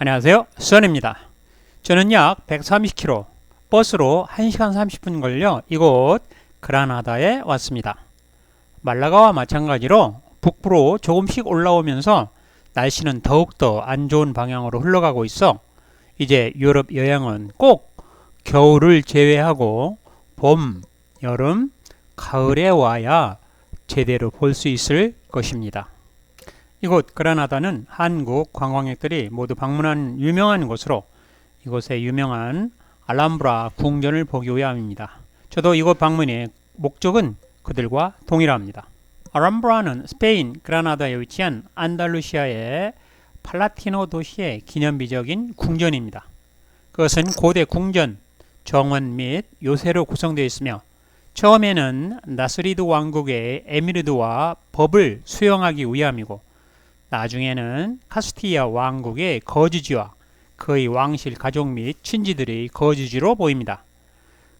안녕하세요. 수원입니다. 저는 약 130km 버스로 1시간 30분 걸려 이곳 그라나다에 왔습니다. 말라가와 마찬가지로 북부로 조금씩 올라오면서 날씨는 더욱더 안 좋은 방향으로 흘러가고 있어 이제 유럽 여행은 꼭 겨울을 제외하고 봄, 여름, 가을에 와야 제대로 볼 수 있을 것입니다. 이곳 그라나다는 한국 관광객들이 모두 방문한 유명한 곳으로 이곳의 유명한 알람브라 궁전을 보기 위함입니다. 저도 이곳 방문의 목적은 그들과 동일합니다. 알람브라는 스페인 그라나다에 위치한 안달루시아의 팔라티노 도시의 기념비적인 궁전입니다. 그것은 고대 궁전, 정원 및 요새로 구성되어 있으며 처음에는 나스리드 왕국의 에미르드와 법을 수용하기 위함이고 나중에는 카스티아 왕국의 거주지와 그의 왕실 가족 및 친지들의 거주지로 보입니다.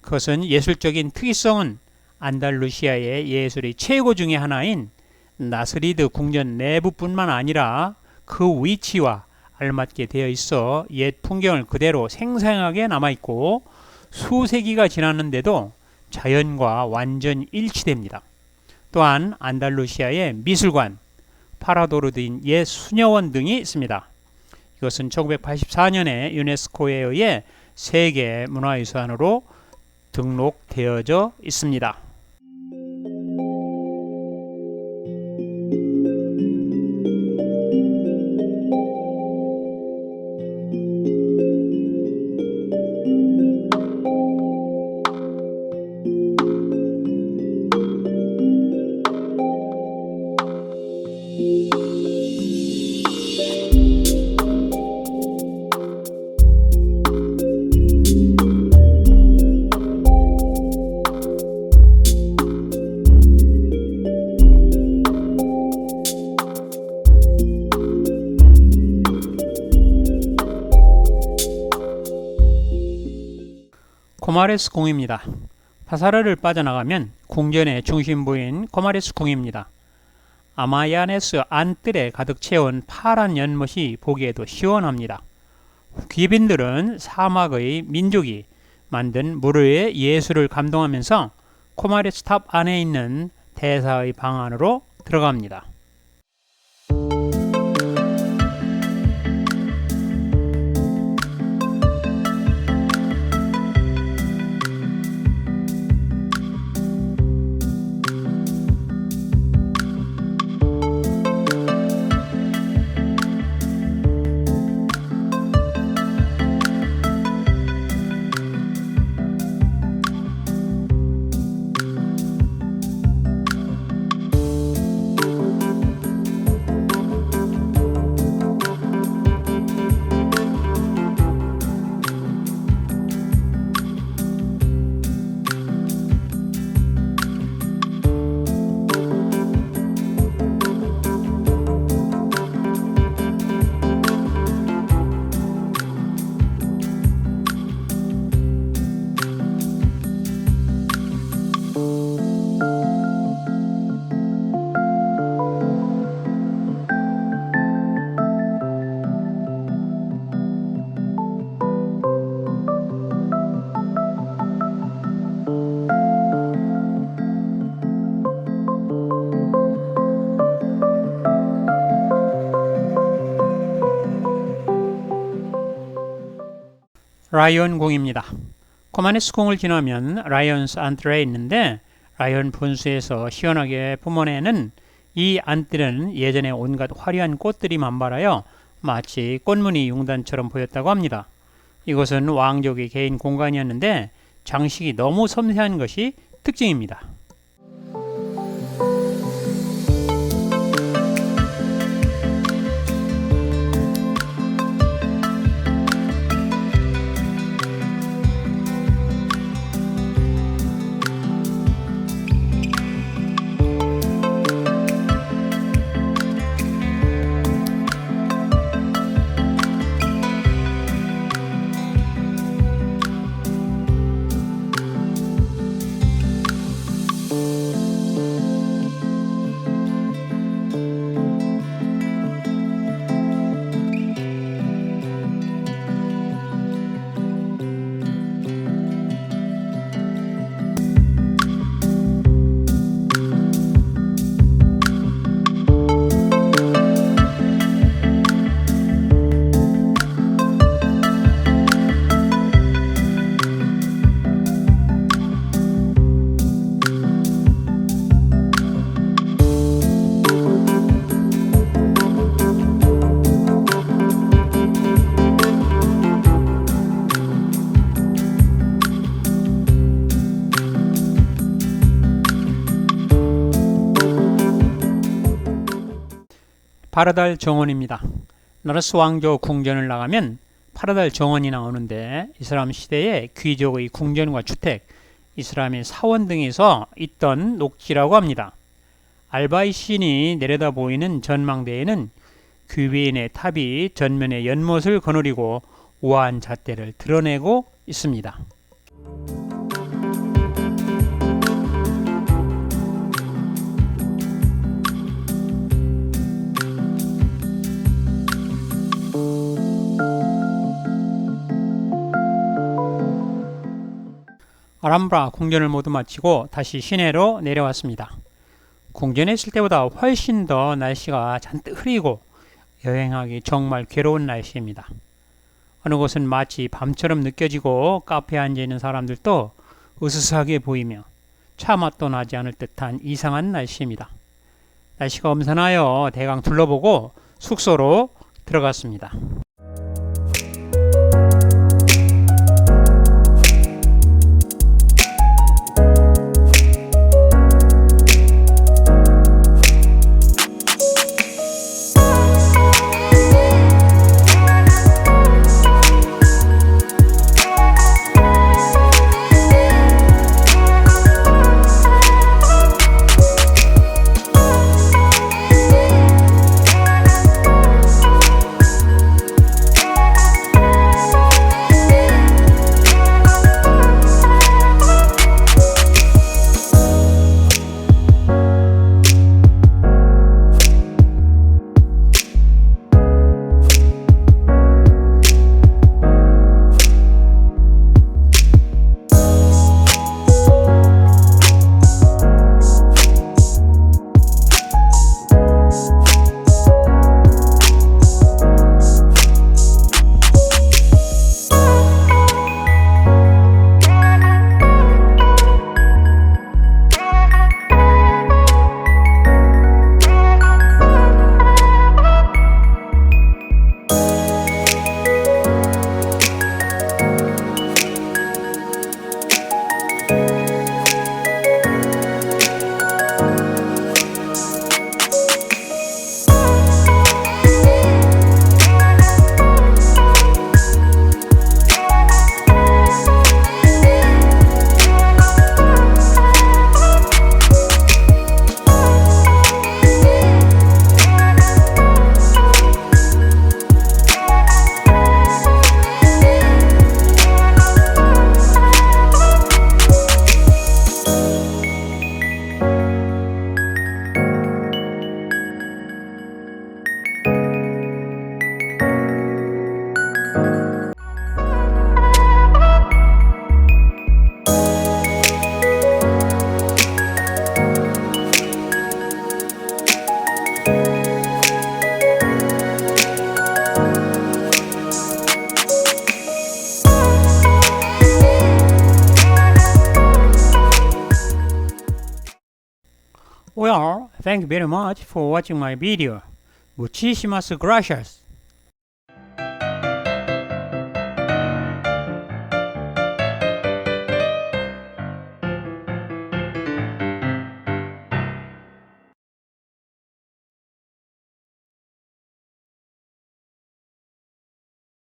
그것은 예술적인 특이성은 안달루시아의 예술의 최고 중의 하나인 나스리드 궁전 내부뿐만 아니라 그 위치와 알맞게 되어 있어 옛 풍경을 그대로 생생하게 남아있고 수세기가 지났는데도 자연과 완전 일치됩니다. 또한 안달루시아의 미술관, 파라도르드인 옛 수녀원 등이 있습니다. 이것은 1984년에 유네스코에 의해 세계 문화유산으로 등록되어져 있습니다. 코마레스 궁입니다. 파사르를 빠져나가면 궁전의 중심부인 코마레스 궁입니다. 아마야네스 안뜰에 가득 채운 파란 연못이 보기에도 시원합니다. 귀빈들은 사막의 민족이 만든 무르의 예술을 감동하면서 코마레스 탑 안에 있는 대사의 방 안으로 들어갑니다. 라이언 궁입니다. 코마네스 궁을 지나면 라이언스 안뜰에 있는데 라이언 분수에서 시원하게 뿜어내는 이 안뜰은 예전에 온갖 화려한 꽃들이 만발하여 마치 꽃무늬 융단처럼 보였다고 합니다. 이곳은 왕족의 개인 공간이었는데 장식이 너무 섬세한 것이 특징입니다. 파라달 정원입니다. 나라스 왕조 궁전을 나가면 파라달 정원이 나오는데 이슬람 시대에 귀족의 궁전과 주택, 이슬람의 사원 등에서 있던 녹지라고 합니다. 알바이 신이 내려다 보이는 전망대에는 귀비인의 탑이 전면에 연못을 거느리고 우아한 잣대를 드러내고 있습니다. 아람브라 궁전을 모두 마치고 다시 시내로 내려왔습니다. 궁전에 있을 때보다 훨씬 더 날씨가 잔뜩 흐리고 여행하기 정말 괴로운 날씨입니다. 어느 곳은 마치 밤처럼 느껴지고 카페에 앉아 있는 사람들도 으스스하게 보이며 차 맛도 나지 않을 듯한 이상한 날씨입니다. 날씨가 엄선하여 대강 둘러보고 숙소로 들어갔습니다. Thank you very much for watching my video. Muchísimas gracias.